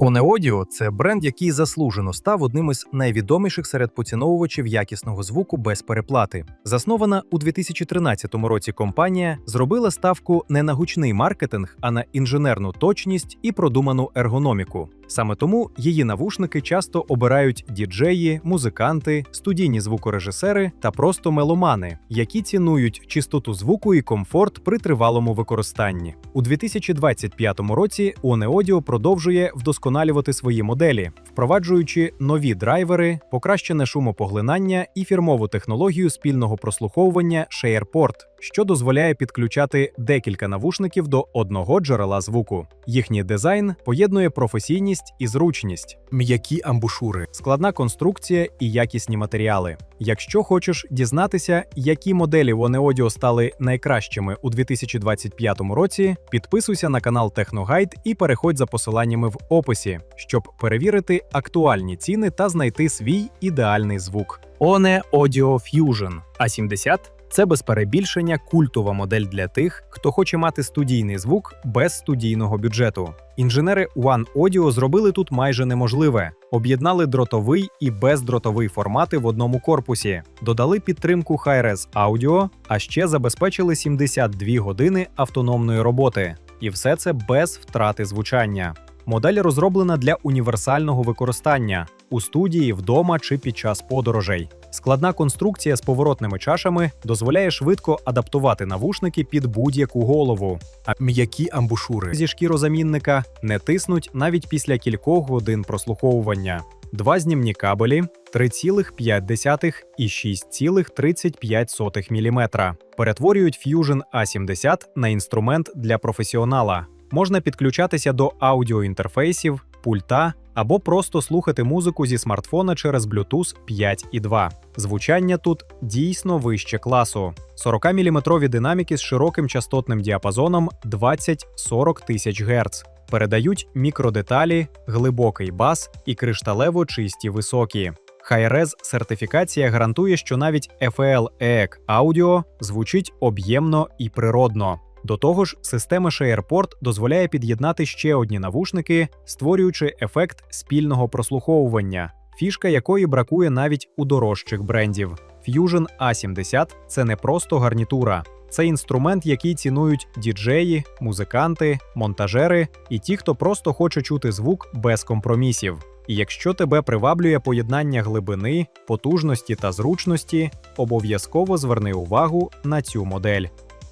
Audio – це бренд, який заслужено став одним із найвідоміших серед поціновувачів якісного звуку без переплати. Заснована у 2013 році компанія зробила ставку не на гучний маркетинг, а на інженерну точність і продуману ергономіку. Саме тому її навушники часто обирають діджеї, музиканти, студійні звукорежисери та просто меломани, які цінують чистоту звуку і комфорт при тривалому використанні. У 2025 році Audio продовжує вдосконалювати свої моделі, впроваджуючи нові драйвери, покращене шумопоглинання і фірмову технологію спільного прослуховування SharePort, що дозволяє підключати декілька навушників до одного джерела звуку. Їхній дизайн поєднує професійність і зручність, м'які амбушури, складна конструкція і якісні матеріали. Якщо хочеш дізнатися, які моделі One Audio стали найкращими у 2025 році, підписуйся на канал Техногайд і переходь за посиланнями в описі, щоб перевірити актуальні ціни та знайти свій ідеальний звук. One Audio Fusion A70 це без перебільшення культова модель для тих, хто хоче мати студійний звук без студійного бюджету. Інженери One Audio зробили тут майже неможливе: об'єднали дротовий і бездротовий формати в одному корпусі, додали підтримку Hi-Res Audio, а ще забезпечили 72 години автономної роботи. І все це без втрати звучання. Модель розроблена для універсального використання у студії, вдома чи під час подорожей. Складна конструкція з поворотними чашами дозволяє швидко адаптувати навушники під будь-яку голову, а м'які амбушури зі шкірозамінника не тиснуть навіть після кількох годин прослуховування. Два знімні кабелі 3,5 і 6,35 мм перетворюють Fusion A70 на інструмент для професіонала. Можна підключатися до аудіоінтерфейсів, пульта або просто слухати музику зі смартфона через Bluetooth 5.2. Звучання тут дійсно вище класу. 40-мм динаміки з широким частотним діапазоном 20-40 тисяч Гц. Передають мікродеталі, глибокий бас і кришталево чисті високі. Hi-Res сертифікація гарантує, що навіть FL EEC Audio звучить об'ємно і природно. До того ж, система SharePort дозволяє під'єднати ще одні навушники, створюючи ефект спільного прослуховування, фішка якої бракує навіть у дорожчих брендів. Fusion A70 – це не просто гарнітура, це інструмент, який цінують діджеї, музиканти, монтажери і ті, хто просто хоче чути звук без компромісів. І якщо тебе приваблює поєднання глибини, потужності та зручності, обов'язково зверни увагу на цю модель.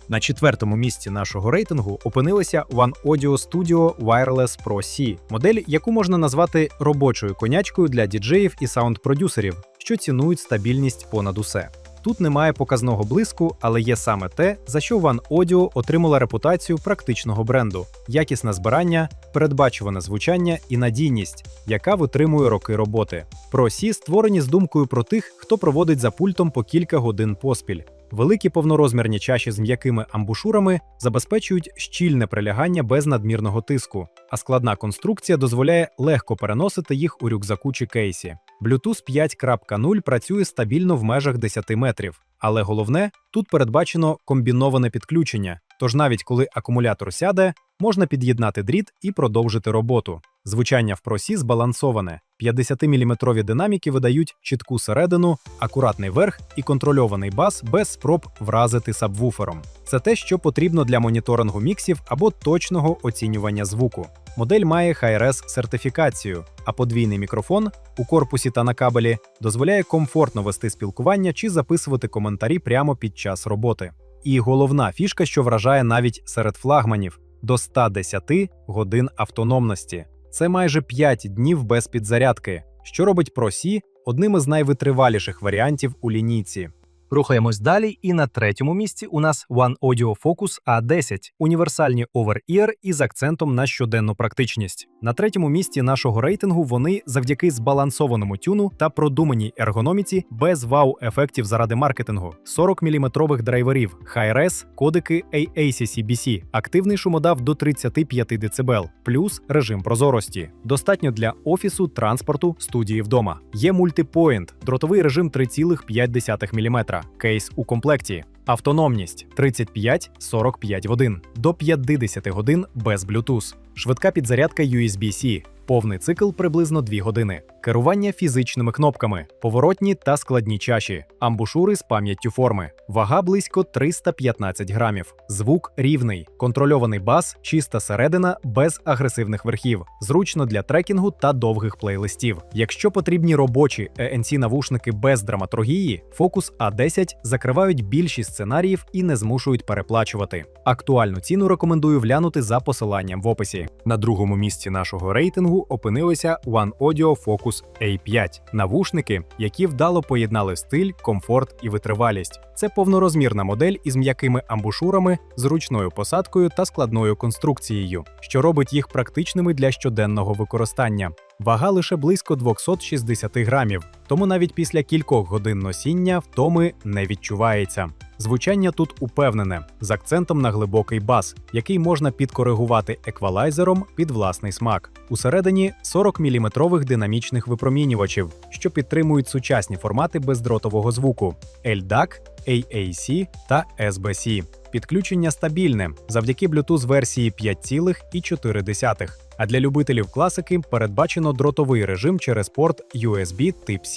На четвертому місці нашого рейтингу опинилася One Audio Studio Wireless Pro C, модель, яку можна назвати робочою конячкою для діджеїв і саунд-продюсерів, що цінують стабільність понад усе. Тут немає показного блиску, але є саме те, за що One Audio отримала репутацію практичного бренду: якісне збирання, передбачуване звучання і надійність, яка витримує роки роботи. Pro C створені з думкою про тих, хто проводить за пультом по кілька годин поспіль. Великі повнорозмірні чаші з м'якими амбушурами забезпечують щільне прилягання без надмірного тиску, а складна конструкція дозволяє легко переносити їх у рюкзаку чи кейсі. Bluetooth 5.0 працює стабільно в межах 10 метрів, але головне тут передбачено комбіноване підключення. Тож навіть коли акумулятор сяде, можна під'єднати дріт і продовжити роботу. Звучання в просі збалансоване. 50-мм динаміки видають чітку середину, акуратний верх і контрольований бас без спроб вразити сабвуфером. Це те, що потрібно для моніторингу міксів або точного оцінювання звуку. Модель має Hi-Res сертифікацію, а подвійний мікрофон у корпусі та на кабелі дозволяє комфортно вести спілкування чи записувати коментарі прямо під час роботи. І головна фішка, що вражає навіть серед флагманів до 110 годин автономності. Це майже 5 днів без підзарядки, що робить просі одним із найвитриваліших варіантів у лінійці. Рухаємось далі, і на третьому місці у нас One Audio Focus A10 універсальні over-ear із акцентом на щоденну практичність. На третьому місці нашого рейтингу вони завдяки збалансованому тюну та продуманій ергономіці без вау-ефектів заради маркетингу, 40-мм драйверів, Hi-Res, кодики AAC-CBC, активний шумодав до 35 дБ, плюс режим прозорості. Достатньо для офісу, транспорту, студії вдома. Є мультипоінт, дротовий режим 3,5 мм, кейс у комплекті. Автономність 35-45 годин до 50 годин без Bluetooth. Швидка підзарядка USB-C, Повний цикл приблизно 2 години. Керування фізичними кнопками, поворотні та складні чаші, амбушури з пам'яттю форми, вага близько 315 грамів, звук рівний, контрольований бас, чиста середина без агресивних верхів, зручно для трекінгу та довгих плейлистів. Якщо потрібні робочі ENC навушники без драматургії, Focus A10 закривають більшість сценаріїв і не змушують переплачувати. Актуальну ціну рекомендую глянути за посиланням в описі. На другому місці нашого рейтингу опинилися One Audio Focus A5 – навушники, які вдало поєднали стиль, комфорт і витривалість. Це повнорозмірна модель із м'якими амбушурами, зручною посадкою та складною конструкцією, що робить їх практичними для щоденного використання. Вага лише близько 260 грамів, тому навіть після кількох годин носіння втоми не відчувається. Звучання тут упевнене, з акцентом на глибокий бас, який можна підкоригувати еквалайзером під власний смак. Усередині 40-мм динамічних випромінювачів, що підтримують сучасні формати бездротового звуку LDAC, AAC та SBC. Підключення стабільне завдяки Bluetooth версії 5,4. А для любителів класики передбачено дротовий режим через порт USB Type-C.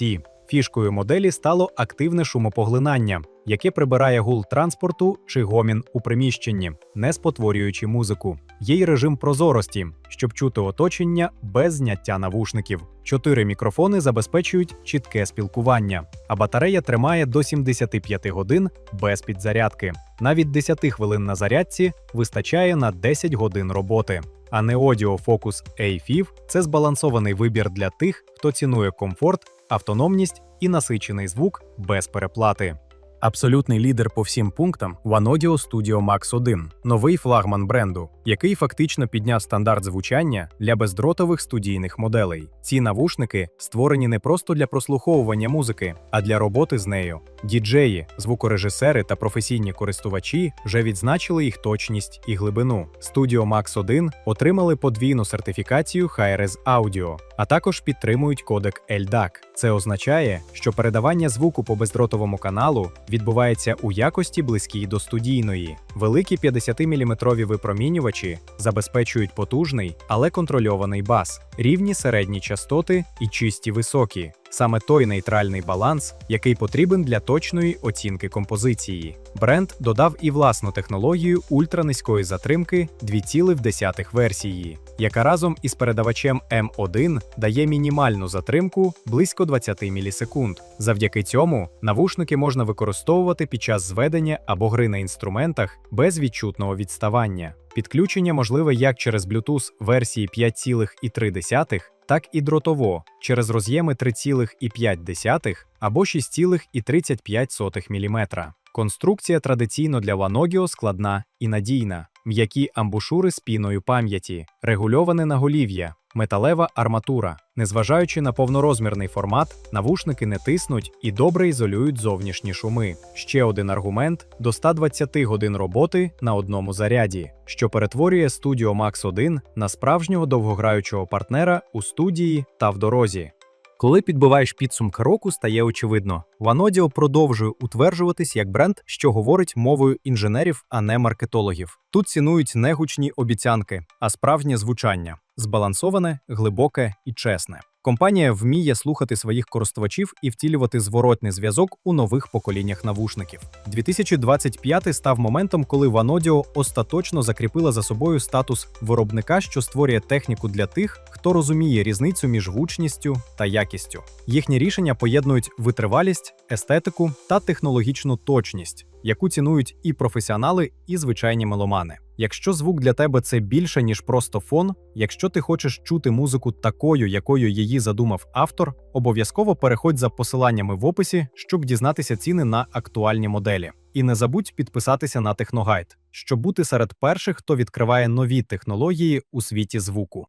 Фішкою моделі стало активне шумопоглинання, яке прибирає гул транспорту чи гомін у приміщенні, не спотворюючи музику. Є й режим прозорості, щоб чути оточення без зняття навушників. Чотири мікрофони забезпечують чітке спілкування, а батарея тримає до 75 годин без підзарядки. Навіть 10 хвилин на зарядці вистачає на 10 годин роботи. А Audio Focus A5 – це збалансований вибір для тих, хто цінує комфорт, автономність і насичений звук без переплати. Абсолютний лідер по всім пунктам One Audio Studio Max 1 – новий флагман бренду, який фактично підняв стандарт звучання для бездротових студійних моделей. Ці навушники створені не просто для прослуховування музики, а для роботи з нею. Діджеї, звукорежисери та професійні користувачі вже відзначили їх точність і глибину. Studio Max 1 отримали подвійну сертифікацію Hi-Res Audio, а також підтримують кодек LDAC. Це означає, що передавання звуку по бездротовому каналу відбувається у якості близькій до студійної. Великі 50-мм випромінювачі забезпечують потужний, але контрольований бас, рівні середні частоти і чисті високі. Саме той нейтральний баланс, який потрібен для точної оцінки композиції. Бренд додав і власну технологію ультранизької затримки 2,1 версії, яка разом із передавачем M1 дає мінімальну затримку близько 20 мілісекунд. Завдяки цьому навушники можна використовувати під час зведення або гри на інструментах без відчутного відставання. Підключення можливе як через Bluetooth версії 5,3, так і дротово через роз'єми 3,5 або 6,35 мм. Конструкція традиційно для Ваногіо складна і надійна, м'які амбушури з пам'яті, регульоване наголів'я, металева арматура. Незважаючи на повнорозмірний формат, навушники не тиснуть і добре ізолюють зовнішні шуми. Ще один аргумент до 120 годин роботи на одному заряді, що перетворює Studio Max 1 на справжнього довгограючого партнера у студії та в дорозі. Коли підбиваєш підсумки року, стає очевидно, Ванодіо продовжує утверджуватись як бренд, що говорить мовою інженерів, а не маркетологів. Тут цінують не гучні обіцянки, а справжнє звучання збалансоване, глибоке і чесне. Компанія вміє слухати своїх користувачів і втілювати зворотний зв'язок у нових поколіннях навушників. 2025 став моментом, коли Ванодіо остаточно закріпила за собою статус виробника, що створює техніку для тих, хто розуміє різницю між гучністю та якістю. Їхні рішення поєднують витривалість, естетику та технологічну точність, яку цінують і професіонали, і звичайні меломани. Якщо звук для тебе це більше, ніж просто фон, якщо ти хочеш чути музику такою, якою її задумав автор, обов'язково переходь за посиланнями в описі, щоб дізнатися ціни на актуальні моделі. І не забудь підписатися на Техногайд, щоб бути серед перших, хто відкриває нові технології у світі звуку.